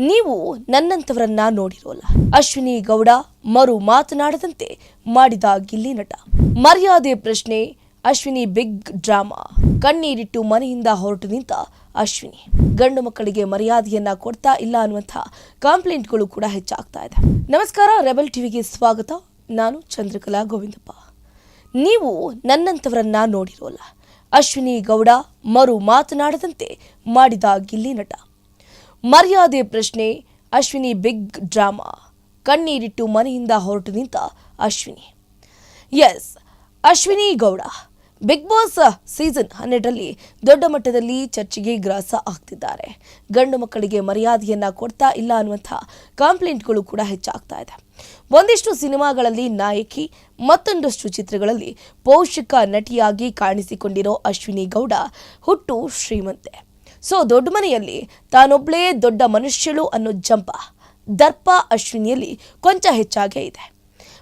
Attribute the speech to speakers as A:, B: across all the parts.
A: ನೀವು ನನ್ನಂಥವರನ್ನ ನೋಡಿರೋಲ್ಲ. ಅಶ್ವಿನಿ ಗೌಡ ಮರು ಮಾತನಾಡದಂತೆ ಮಾಡಿದ ಗಿಲ್ಲಿ ನಟ. ಮರ್ಯಾದೆ ಪ್ರಶ್ನೆ, ಅಶ್ವಿನಿ ಬಿಗ್ ಡ್ರಾಮಾ. ಕಣ್ಣೀರಿಟ್ಟು ಮನೆಯಿಂದ ಹೊರಟು ನಿಂತ ಅಶ್ವಿನಿ. ಗಂಡು ಮಕ್ಕಳಿಗೆ ಮರ್ಯಾದೆಯನ್ನ ಕೊಡ್ತಾ ಇಲ್ಲ ಅನ್ನುವಂಥ ಕಂಪ್ಲೇಂಟ್ಗಳು ಕೂಡ ಹೆಚ್ಚಾಗ್ತಾ ಇದೆ. ನಮಸ್ಕಾರ, ರೆಬಲ್ ಟಿವಿಗೆ ಸ್ವಾಗತ. ನಾನು ಚಂದ್ರಕಲಾ ಗೋವಿಂದಪ್ಪ. ನೀವು ನನ್ನಂಥವರನ್ನ ನೋಡಿರೋಲ್ಲ. ಅಶ್ವಿನಿ ಗೌಡ ಮರು ಮಾತನಾಡದಂತೆ ಮಾಡಿದ ಗಿಲ್ಲಿ ನಟ. ಮರ್ಯಾದೆ ಪ್ರಶ್ನೆ, ಅಶ್ವಿನಿ ಬಿಗ್ ಡ್ರಾಮಾ ಕಣ್ಣೀರಿಟ್ಟು ಮನೆಯಿಂದ ಹೊರಟು ನಿಂತ Ashwini. Yes Ashwini Gowda. Bigg Boss season ಹನ್ನೆರಡರಲ್ಲಿ ದೊಡ್ಡ ಮಟ್ಟದಲ್ಲಿ ಚರ್ಚೆಗೆ ಗ್ರಾಸ ಆಗ್ತಿದ್ದಾರೆ ಗಂಡು ಮಕ್ಕಳಿಗೆ ಮರ್ಯಾದೆಯನ್ನ ಕೊಡ್ತಾ ಇಲ್ಲ ಅನ್ನುವಂಥ ಕಂಪ್ಲೇಂಟ್ಗಳು ಕೂಡ ಹೆಚ್ಚಾಗ್ತಾ ಇದೆ. ಒಂದಿಷ್ಟು ಸಿನಿಮಾಗಳಲ್ಲಿ ನಾಯಕಿ, ಮತ್ತೊಂದಷ್ಟು ಚಿತ್ರಗಳಲ್ಲಿ ಪೋಷಕ ನಟಿಯಾಗಿ ಕಾಣಿಸಿಕೊಂಡಿರೋ ಅಶ್ವಿನಿ ಗೌಡ ಹುಟ್ಟು ಶ್ರೀಮಂತೆ. ಸೊ ದೊಡ್ಡ ಮನೆಯಲ್ಲಿ ತಾನೊಬ್ಬಳೇ ದೊಡ್ಡ ಮನುಷ್ಯಳು ಅನ್ನೋ ಜಂಪ ದರ್ಪ ಅಶ್ವಿನಿಯಲ್ಲಿ ಕೊಂಚ ಹೆಚ್ಚಾಗೇ ಇದೆ.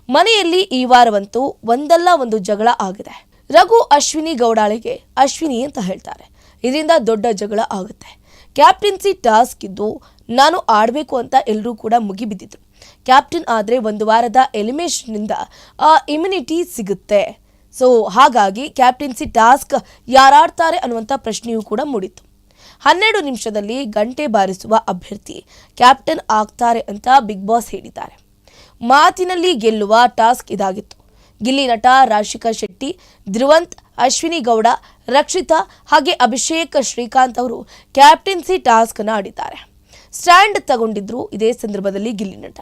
A: ಮನೆಯಲ್ಲಿ ಈ ವಾರವಂತೂ ಒಂದಲ್ಲ ಒಂದು ಜಗಳ ಆಗಿದೆ. ರಘು ಅಶ್ವಿನಿ ಗೌಡಾಳಿಗೆ ಅಶ್ವಿನಿ ಅಂತ ಹೇಳ್ತಾರೆ. ಇದರಿಂದ ದೊಡ್ಡ ಜಗಳ ಆಗುತ್ತೆ. ಕ್ಯಾಪ್ಟನ್ಸಿ ಟಾಸ್ಕ್ ಇದ್ದು ನಾನು ಆಡಬೇಕು ಅಂತ ಎಲ್ಲರೂ ಕೂಡ ಮುಗಿಬಿದ್ದಿದ್ರು. ಕ್ಯಾಪ್ಟನ್ ಆದರೆ ಒಂದು ವಾರದ ಎಲಿಮಿನೇಷನ್ನಿಂದ ಆ ಇಮ್ಯುನಿಟಿ ಸಿಗುತ್ತೆ. ಸೊ ಹಾಗಾಗಿ ಕ್ಯಾಪ್ಟನ್ಸಿ ಟಾಸ್ಕ್ ಯಾರಾಡ್ತಾರೆ ಅನ್ನುವಂಥ ಪ್ರಶ್ನೆಯೂ ಕೂಡ ಮೂಡಿತ್ತು. ಹನ್ನೆರಡು ನಿಮಿಷದಲ್ಲಿ ಗಂಟೆ ಬಾರಿಸುವ ಅಭ್ಯರ್ಥಿ ಕ್ಯಾಪ್ಟನ್ ಆಗ್ತಾರೆ ಅಂತ ಬಿಗ್ ಬಾಸ್ ಹೇಳಿದ್ದಾರೆ. ಮಾತಿನಲ್ಲಿ ಗೆಲ್ಲುವ ಟಾಸ್ಕ್ ಇದಾಗಿತ್ತು. ಗಿಲ್ಲಿ ನಟ ರಾಶಿಕಾ ಶೆಟ್ಟಿ, ಧ್ರುವಂತ್, ಅಶ್ವಿನಿ ಗೌಡ, ರಕ್ಷಿತಾ ಹಾಗೆ ಅಭಿಷೇಕ್ ಶ್ರೀಕಾಂತ್ ಅವರು ಕ್ಯಾಪ್ಟನ್ಸಿ ಟಾಸ್ಕ್ ಅನ್ನು ಆಡಿದ್ದಾರೆ. ಸ್ಟ್ಯಾಂಡ್ ತಗೊಂಡಿದ್ರು ಇದೇ ಸಂದರ್ಭದಲ್ಲಿ ಗಿಲ್ಲಿ ನಟ.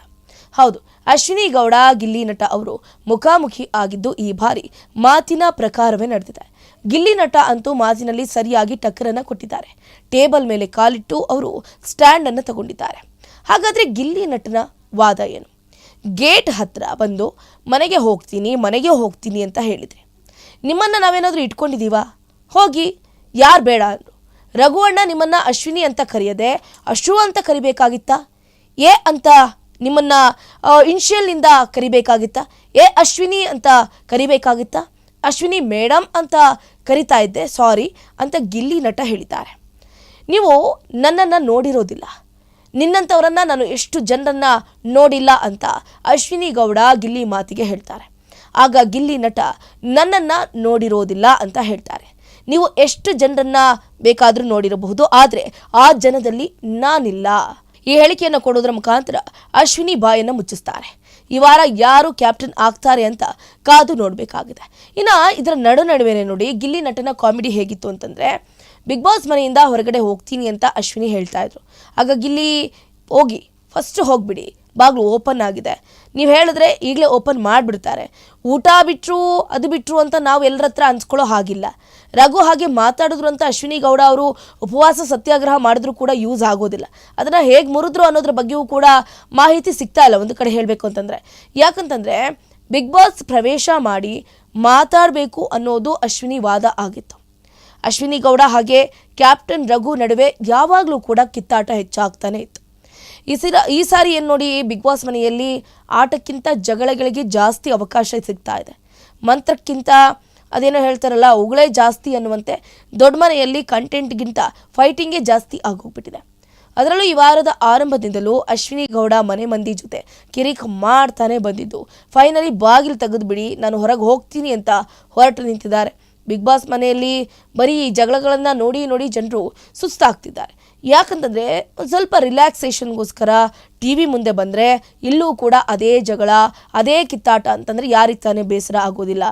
A: ಹೌದು, ಅಶ್ವಿನಿ ಗೌಡ, ಗಿಲ್ಲಿ ನಟ ಅವರು ಮುಖಾಮುಖಿ ಆಗಿದ್ದು ಈ ಬಾರಿ ಮಾತಿನ ಪ್ರಕಾರವೇ ನಡೆದಿದೆ. ಗಿಲ್ಲಿ ನಟ ಅಂತೂ ಮಾಜಿನಲ್ಲಿ ಸರಿಯಾಗಿ ಟಕ್ಕರನ್ನು ಕೊಟ್ಟಿದ್ದಾರೆ. ಟೇಬಲ್ ಮೇಲೆ ಕಾಲಿಟ್ಟು ಅವರು ಸ್ಟ್ಯಾಂಡ್ ಅನ್ನು ತಗೊಂಡಿದ್ದಾರೆ. ಹಾಗಾದರೆ ಗಿಲ್ಲಿ ನಟನ ವಾದ ಏನು? ಗೇಟ್ ಹತ್ರ ಬಂದು, ಮನೆಗೆ ಹೋಗ್ತೀನಿ ಮನೆಗೆ ಹೋಗ್ತೀನಿ ಅಂತ ಹೇಳಿದೆ ನಿಮ್ಮನ್ನು ನಾವೇನಾದರೂ ಇಟ್ಕೊಂಡಿದ್ದೀವಾ? ಹೋಗಿ, ಯಾರು ಬೇಡ ಅಂದರು. ರಘುವಣ್ಣ ನಿಮ್ಮನ್ನು ಅಶ್ವಿನಿ ಅಂತ ಕರೆಯದೆ, ಅಶ್ರು ಅಂತ ಕರಿಬೇಕಾಗಿತ್ತಾ? ಏ ಅಂತ ನಿಮ್ಮನ್ನು ಇನ್ಷಿಯಲ್ನಿಂದ ಕರಿಬೇಕಾಗಿತ್ತಾ? ಏ ಅಶ್ವಿನಿ ಅಂತ ಕರಿಬೇಕಾಗಿತ್ತಾ? ಅಶ್ವಿನಿ ಮೇಡಮ್ ಅಂತ ಕರಿತಾ ಇದ್ದೆ, ಸಾರಿ ಅಂತ ಗಿಲ್ಲಿ ನಟ ಹೇಳಿದ್ದಾರೆ. ನೀವು ನನ್ನನ್ನು ನೋಡಿರೋದಿಲ್ಲ. ನಿನ್ನಂಥವರನ್ನು ನಾನು ಎಷ್ಟು ಜನರನ್ನು ನೋಡಿಲ್ಲ ಅಂತ ಅಶ್ವಿನಿ ಗೌಡ ಗಿಲ್ಲಿ ಮಾತಿಗೆ ಹೇಳ್ತಾರೆ. ಆಗ ಗಿಲ್ಲಿ ನಟ, ನನ್ನನ್ನು ನೋಡಿರೋದಿಲ್ಲ ಅಂತ ಹೇಳ್ತಾರೆ. ನೀವು ಎಷ್ಟು ಜನರನ್ನು ಬೇಕಾದರೂ ನೋಡಿರಬಹುದು, ಆದರೆ ಆ ಜನದಲ್ಲಿ ನಾನಿಲ್ಲ. ಈ ಹೇಳಿಕೆಯನ್ನು ಕೊಡೋದ್ರ ಮುಖಾಂತರ ಅಶ್ವಿನಿ ಬಾಯನ್ನು ಮುಚ್ಚಿಸ್ತಾರೆ. ಈ ವಾರ ಯಾರು ಕ್ಯಾಪ್ಟನ್ ಆಗ್ತಾರೆ ಅಂತ ಕಾದು ನೋಡಬೇಕಾಗಿದೆ. ಇನ್ನು ಇದರ ನಡು ನಡುವೆನೆ ನೋಡಿ ಗಿಲ್ಲಿ ನಟನ ಕಾಮಿಡಿ ಹೇಗಿತ್ತು ಅಂತಂದರೆ, ಬಿಗ್ ಬಾಸ್ ಮನೆಯಿಂದ ಹೊರಗಡೆ ಹೋಗ್ತೀನಿ ಅಂತ ಅಶ್ವಿನಿ ಹೇಳ್ತಾ ಇದ್ರು. ಆಗ ಗಿಲ್ಲಿ, ಹೋಗಿ ಫಸ್ಟ್ ಹೋಗ್ಬಿಡಿ ಬಾಗಿಲು ಓಪನ್ ಆಗಿದೆ. ನೀವು ಹೇಳಿದ್ರೆ ಈಗಲೇ ಓಪನ್ ಮಾಡಿಬಿಡ್ತಾರೆ. ಊಟ ಬಿಟ್ಟರು ಅದು ಬಿಟ್ಟರು ಅಂತ ನಾವು ಎಲ್ಲರ ಹತ್ರ ಅನ್ಸ್ಕೊಳ್ಳೋ ಹಾಗಿಲ್ಲ. ರಘು ಹಾಗೆ ಮಾತಾಡಿದ್ರು ಅಂತ ಅಶ್ವಿನಿ ಗೌಡ ಅವರು ಉಪವಾಸ ಸತ್ಯಾಗ್ರಹ ಮಾಡಿದ್ರು ಕೂಡ ಯೂಸ್ ಆಗೋದಿಲ್ಲ. ಅದನ್ನು ಹೇಗೆ ಮುರಿದ್ರು ಅನ್ನೋದ್ರ ಬಗ್ಗೆಯೂ ಕೂಡ ಮಾಹಿತಿ ಸಿಗ್ತಾ ಇಲ್ಲ ಒಂದು ಕಡೆ ಹೇಳಬೇಕು ಅಂತಂದರೆ. ಯಾಕಂತಂದರೆ ಬಿಗ್ ಬಾಸ್ ಪ್ರವೇಶ ಮಾಡಿ ಮಾತಾಡಬೇಕು ಅನ್ನೋದು ಅಶ್ವಿನಿ ವಾದ ಆಗಿತ್ತು. ಅಶ್ವಿನಿ ಗೌಡ ಹಾಗೆ ಕ್ಯಾಪ್ಟನ್ ರಘು ನಡುವೆ ಯಾವಾಗಲೂ ಕೂಡ ಕಿತ್ತಾಟ ಹೆಚ್ಚಾಗ್ತಾನೆ ಇತ್ತು. ಈ ಸಿರ, ಈ ಸಾರಿ ಏನು ನೋಡಿ ಬಿಗ್ ಬಾಸ್ ಮನೆಯಲ್ಲಿ ಆಟಕ್ಕಿಂತ ಜಗಳಗಳಿಗೆ ಜಾಸ್ತಿ ಅವಕಾಶ ಸಿಗ್ತಾ ಇದೆ. ಮಂತ್ರಕ್ಕಿಂತ ಅದೇನೋ ಹೇಳ್ತಾರಲ್ಲ, ಉಗಳೇ ಜಾಸ್ತಿ ಅನ್ನುವಂತೆ ದೊಡ್ಡ ಮನೆಯಲ್ಲಿ ಕಂಟೆಂಟ್ಗಿಂತ ಫೈಟಿಂಗೇ ಜಾಸ್ತಿ ಆಗೋಗ್ಬಿಟ್ಟಿದೆ. ಅದರಲ್ಲೂ ಈ ವಾರದ ಆರಂಭದಿಂದಲೂ ಅಶ್ವಿನಿ ಗೌಡ ಮನೆ ಮಂದಿ ಜೊತೆ ಕಿರಿಕ್ ಮಾಡ್ತಾನೆ ಬಂದಿದ್ದು. ಫೈನಲಿ ಬಾಗಿಲು ತೆಗೆದುಬಿಡಿ ನಾನು ಹೊರಗೆ ಹೋಗ್ತೀನಿ ಅಂತ ಹೊರಟು ನಿಂತಿದ್ದಾರೆ. ಬಿಗ್ ಬಾಸ್ ಮನೆಯಲ್ಲಿ ಬರೀ ಜಗಳಗಳನ್ನು ನೋಡಿ ನೋಡಿ ಜನರು ಸುಸ್ತಾಗ್ತಿದ್ದಾರೆ. ಯಾಕಂತಂದರೆ ಒಂದು ಸ್ವಲ್ಪ ರಿಲ್ಯಾಕ್ಸೇಷನ್ಗೋಸ್ಕರ ಟಿ ವಿ ಮುಂದೆ ಬಂದರೆ ಇಲ್ಲೂ ಕೂಡ ಅದೇ ಜಗಳ, ಅದೇ ಕಿತ್ತಾಟ ಅಂತಂದರೆ ಯಾರಿಗೆ ತಾನೇ ಬೇಸರ ಆಗೋದಿಲ್ಲ.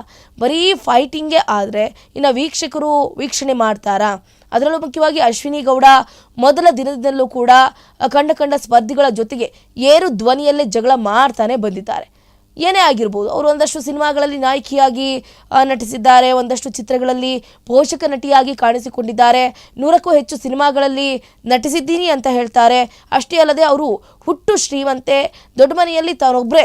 A: ಬರೀ ಫೈಟಿಂಗೇ ಆದರೆ ಇನ್ನು ವೀಕ್ಷಕರು ವೀಕ್ಷಣೆ ಮಾಡ್ತಾರಾ? ಅದರಲ್ಲೂ ಮುಖ್ಯವಾಗಿ ಅಶ್ವಿನಿ ಗೌಡ ಮೊದಲ ದಿನದಿಂದಲೂ ಕೂಡ ಕಂಡ ಕಂಡ ಸ್ಪರ್ಧಿಗಳ ಜೊತೆಗೆ ಏರು ಧ್ವನಿಯಲ್ಲೇ ಜಗಳ ಮಾಡ್ತಾನೆ ಬಂದಿದ್ದಾರೆ. ಏನೇ ಆಗಿರ್ಬೋದು, ಅವರು ಒಂದಷ್ಟು ಸಿನಿಮಾಗಳಲ್ಲಿ ನಾಯಕಿಯಾಗಿ ನಟಿಸಿದ್ದಾರೆ, ಒಂದಷ್ಟು ಚಿತ್ರಗಳಲ್ಲಿ ಪೋಷಕ ನಟಿಯಾಗಿ ಕಾಣಿಸಿಕೊಂಡಿದ್ದಾರೆ. ನೂರಕ್ಕೂ ಹೆಚ್ಚು ಸಿನಿಮಾಗಳಲ್ಲಿ ನಟಿಸಿದ್ದೀನಿ ಅಂತ ಹೇಳ್ತಾರೆ. ಅಷ್ಟೇ ಅಲ್ಲದೆ ಅವರು ಹುಟ್ಟು ಶ್ರೀವಂತೆ. ದೊಡ್ಡ ಮನೆಯಲ್ಲಿ ತಾನೊಬ್ಬರೇ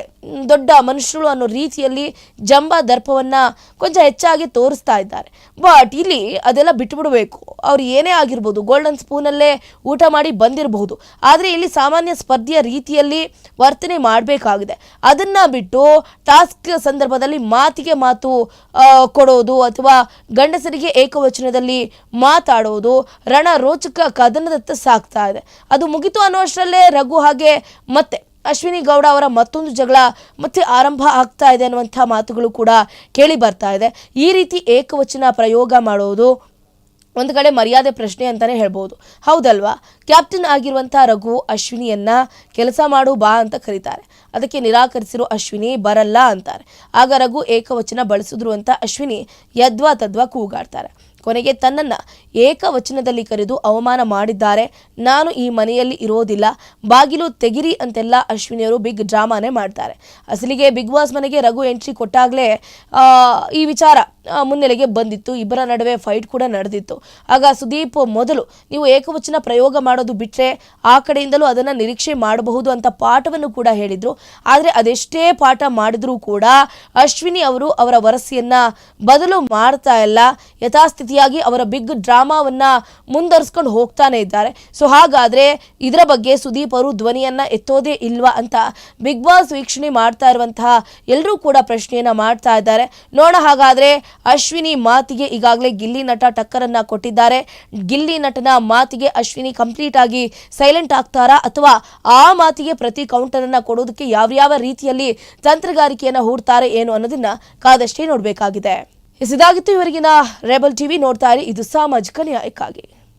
A: ದೊಡ್ಡ ಮನುಷ್ಯರು ಅನ್ನೋ ರೀತಿಯಲ್ಲಿ ಜಂಬ ದರ್ಪವನ್ನು ಕೊಂಚ ಹೆಚ್ಚಾಗಿ ತೋರಿಸ್ತಾ ಇದ್ದಾರೆ. ಬಟ್ ಇಲ್ಲಿ ಅದೆಲ್ಲ ಬಿಟ್ಬಿಡಬೇಕು. ಅವ್ರು ಏನೇ ಆಗಿರ್ಬೋದು ಗೋಲ್ಡನ್ ಸ್ಪೂನಲ್ಲೇ ಊಟ ಮಾಡಿ ಬಂದಿರಬಹುದು. ಆದರೆ ಇಲ್ಲಿ ಸಾಮಾನ್ಯ ಸ್ಪರ್ಧೆಯ ರೀತಿಯಲ್ಲಿ ವರ್ತನೆ ಮಾಡಬೇಕಾಗಿದೆ. ಅದನ್ನು ಬಿಟ್ಟು ಟಾಸ್ಕ್ ಸಂದರ್ಭದಲ್ಲಿ ಮಾತಿಗೆ ಮಾತು ಕೊಡೋದು ಅಥವಾ ಗಂಡಸರಿಗೆ ಏಕವಚನದಲ್ಲಿ ಮಾತಾಡೋದು ರಣ ರೋಚಕ ಕದನದತ್ತ ಸಾಗ್ತಾ ಇದೆ. ಅದು ಮುಗಿತು ಅನ್ನೋಷ್ಟರಲ್ಲೇ ರಘು ಹಾಗೆ ಮತ್ತೆ ಅಶ್ವಿನಿ ಗೌಡ ಅವರ ಮತ್ತೊಂದು ಜಗಳ ಮತ್ತೆ ಆರಂಭ ಆಗ್ತಾ ಇದೆ ಅನ್ನುವಂಥ ಮಾತುಗಳು ಕೂಡ ಕೇಳಿ ಬರ್ತಾ ಇದೆ. ಈ ರೀತಿ ಏಕವಚನ ಪ್ರಯೋಗ ಮಾಡೋದು ಒಂದು ಕಡೆ ಮರ್ಯಾದೆ ಪ್ರಶ್ನೆ ಅಂತಾನೆ ಹೇಳ್ಬೋದು. ಹೌದಲ್ವಾ? ಕ್ಯಾಪ್ಟನ್ ಆಗಿರುವಂಥ ರಘು ಅಶ್ವಿನಿಯನ್ನ ಕೆಲಸ ಮಾಡು ಬಾ ಅಂತ ಕರೀತಾರೆ. ಅದಕ್ಕೆ ನಿರಾಕರಿಸಿರೋ ಅಶ್ವಿನಿ ಬರಲ್ಲ ಅಂತಾರೆ. ಆಗ ರಘು ಏಕವಚನ ಬಳಸಿದ್ರು ಅಂತ ಅಶ್ವಿನಿ ಯದ್ವಾ ತದ್ವಾ ಕೂಗಾಡ್ತಾರೆ. ಕೊನೆಗೆ ತನ್ನನ್ನ ಏಕವಚನದಲ್ಲಿ ಕರೆದು ಅವಮಾನ ಮಾಡಿದ್ದಾರೆ. ನಾನು ಈ ಮನೆಯಲ್ಲಿ ಇರೋದಿಲ್ಲ. ಬಾಗಿಲು ತೆಗಿರಿ ಅಂತೆಲ್ಲ ಅಶ್ವಿನಿಯವರು ಬಿಗ್ ಡ್ರಾಮಾನೇ ಮಾಡ್ತಾರೆ. ಅಸಲಿಗೆ ಬಿಗ್ ಬಾಸ್ ಮನೆಗೆ ರಘು ಎಂಟ್ರಿ ಕೊಟ್ಟಾಗಲೇ ಈ ವಿಚಾರ ಮುನ್ನೆಲೆಗೆ ಬಂದಿತ್ತು. ಇಬ್ಬರ ನಡುವೆ ಫೈಟ್ ಕೂಡ ನಡೆದಿತ್ತು. ಆಗ ಸುದೀಪ್, ಮೊದಲು ನೀವು ಏಕವಚನ ಪ್ರಯೋಗ ಮಾಡೋದು ಬಿಟ್ಟರೆ ಆ ಕಡೆಯಿಂದಲೂ ಅದನ್ನು ನಿರೀಕ್ಷೆ ಮಾಡಬಹುದು ಅಂತ ಪಾಠವನ್ನು ಕೂಡ ಹೇಳಿದರು. ಆದರೆ ಅದೆಷ್ಟೇ ಪಾಠ ಮಾಡಿದರೂ ಕೂಡ ಅಶ್ವಿನಿ ಅವರು ಅವರ ವರಸೆಯನ್ನು ಬದಲು ಮಾಡ್ತಾ ಇಲ್ಲ. ಯಥಾಸ್ಥಿತಿಯಾಗಿ ಅವರ ಬಿಗ್ ಡ್ರಾಮಾವನ್ನ ಮುಂದರ್ಸ್ಕೊಂಡು ಹೋಗ್ತಾನೆ ಇದ್ದಾರೆ. ಸೊ ಹಾಗಾದ್ರೆ ಇದರ ಬಗ್ಗೆ ಸುದೀಪ್ ಅವರು ಧ್ವನಿಯನ್ನ ಎತ್ತೋದೇ ಇಲ್ವಾ ಅಂತ ಬಿಗ್ ಬಾಸ್ ವೀಕ್ಷಣೆ ಮಾಡ್ತಾ ಇರುವಂತಹ ಎಲ್ಲರೂ ಕೂಡ ಪ್ರಶ್ನೆಯನ್ನ ಮಾಡ್ತಾ ಇದ್ದಾರೆ. ನೋಡ ಹಾಗಾದ್ರೆ ಅಶ್ವಿನಿ ಮಾತಿಗೆ ಈಗಾಗಲೇ ಗಿಲ್ಲಿ ನಟ ಟಕ್ಕರನ್ನ ಕೊಟ್ಟಿದ್ದಾರೆ. ಗಿಲ್ಲಿ ನಟನ ಮಾತಿಗೆ ಅಶ್ವಿನಿ ಕಂಪ್ಲೀಟ್ ಆಗಿ ಸೈಲೆಂಟ್ ಆಗ್ತಾರಾ ಅಥವಾ ಆ ಮಾತಿಗೆ ಪ್ರತಿ ಕೌಂಟರ್ ಅನ್ನ ಕೊಡೋದಕ್ಕೆ ಯಾವ್ಯಾವ ರೀತಿಯಲ್ಲಿ ತಂತ್ರಗಾರಿಕೆಯನ್ನ ಹೂಡ್ತಾರೆ ಏನು ಅನ್ನೋದನ್ನ ಕಾದಷ್ಟೇ ನೋಡಬೇಕಾಗಿದೆ. ಇದಾಗಿತ್ತು ಇವರಿಗಿನ ರೆಬಲ್ ಟಿವಿ ನೋಡ್ತಾ ಇದು ಸಾಮಾಜಿಕ ನ್ಯಾಯಕ್ಕಾಗಿ.